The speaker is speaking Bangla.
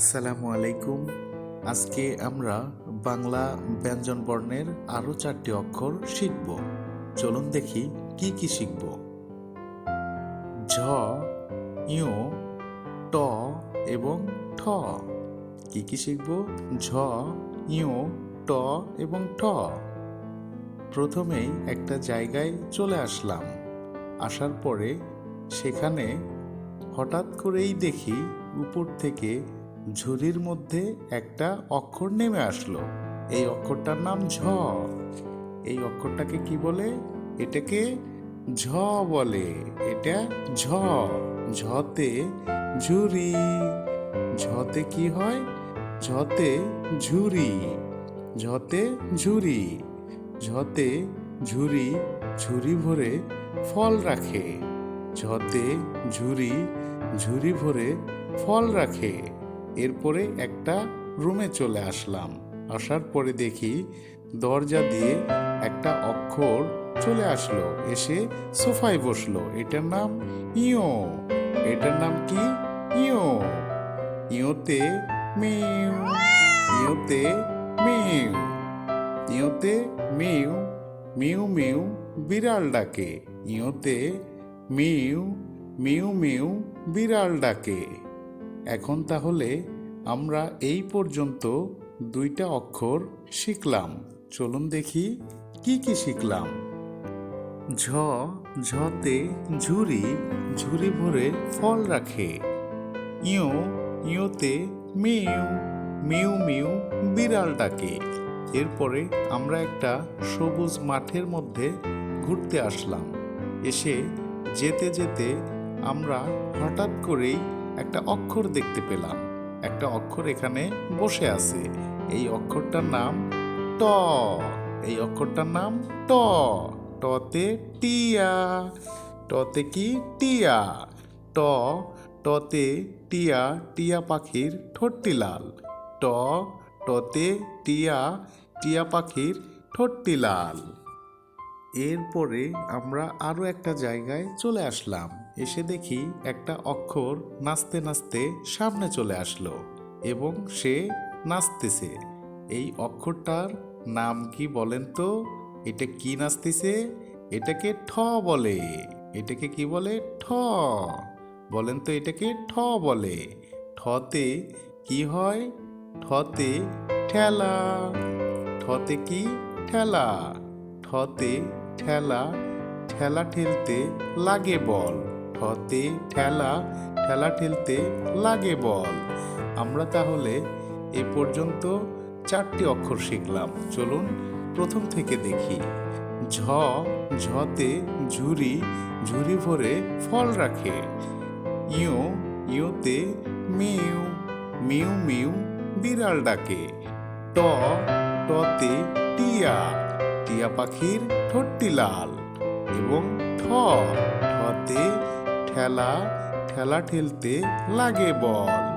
আসসালামু আলাইকুম। আজকে আমরা বাংলা ব্যঞ্জন বর্ণের আরও চারটি অক্ষর শিখব। চলুন দেখি কি কি শিখব। ঝ ইউ ট এবং ঠ। কি কি শিখব? ঝ ইউ ট এবং ঠ। প্রথমেই একটা জায়গায় চলে আসলাম। আসার পরে সেখানে হঠাৎ করেই দেখি উপর থেকে ঝুড়ির মধ্যে একটা অক্ষর নেমে আসলো। এই অক্ষরটার নাম ঝ। এই অক্ষরটাকে কি বলে? এটাকে ঝ বলে। এটা ঝ। ঝতে ঝুরি ঝতে কি হয়? ঝতে ঝুরি ঝতে ঝুরি ঝতে ঝুরি ঝুরি ভরে ফল রাখে। ঝতে ঝুরি ঝুরি ভরে ফল রাখে। এরপরে একটা রুমে চলে আসলাম। আসার পরে দেখি দরজা দিয়ে একটা অক্ষর চলে আসলো। এসে সোফায় বসল। এটার নাম ইয়ো। এটার নাম কি? ইয়ো। ইওতে মিউ। ইওতে মিউ। ইওতে মিউ। মিউ মিউ বিড়াল ডাকে। ইওতে মিউ। মিউ মিউ বিড়াল ডাকে। এখন তাহলে আমরা এই পর্যন্ত দুইটা অক্ষর শিখলাম। চলুন দেখি কি কি শিখলাম। ঝ, ঝতে ঝুরি ঝুরি ভরে ফল রাখে। ইও ইওতে মিউ মিউ মিউ বিড়াল ডাকে। এরপরে আমরা একটা সবুজ মাঠের মধ্যে ঘুরতে আসলাম। এসে যেতে যেতে আমরা হঠাৎ করেই একটা অক্ষর দেখতে পেলাম। একটা অক্ষর এখানে বসে আছে। এই অক্ষরটার নাম ট। এই অক্ষরটার নাম ট। টতে টিয়া। টতে কি? টিয়া। ট। টতে টিয়া টিয়া পাখির ঠোঁটটি লাল ট। টতে টিয়া টিয়া পাখির ঠোঁটটি লাল এরপরে আমরা আরও একটা জায়গায় চলে আসলাম। এসে দেখি একটা অক্ষর নাচতে নাচতে সামনে চলে আসলো এবং সে নাচতেছে। এই অক্ষরটার নাম কি বলেন তো? এটা কি নাচতেছে? এটাকে ঠ বলে। এটাকে কি বলে? ঠ। বলেন তো এটাকে ঠ বলে। ঠতে কি হয়? ঠতে ঠেলা। ঠতে কি? ঠেলা। ঠতে ঠেলা ঠেলা ঠেলতে লাগে বল। ঠতে ঠেলা ঠেলা ঠেলতে লাগে বল। আমরা তাহলে এ পর্যন্ত চারটি অক্ষর শিখলাম। চলুন প্রথম থেকে দেখি। ঝ, ঝতে ঝুরি ঝুরি ভরে ফল রাখে। ইউ ইওতে মিউ মিউ মিউ বিড়াল ডাকে। ট, টতে টিয়া। টিয়া পাখির ঠোঁটটি লাল এবং ঠ ঠতে ঠেলা ঠেলা ঠেলতে লাগে বল।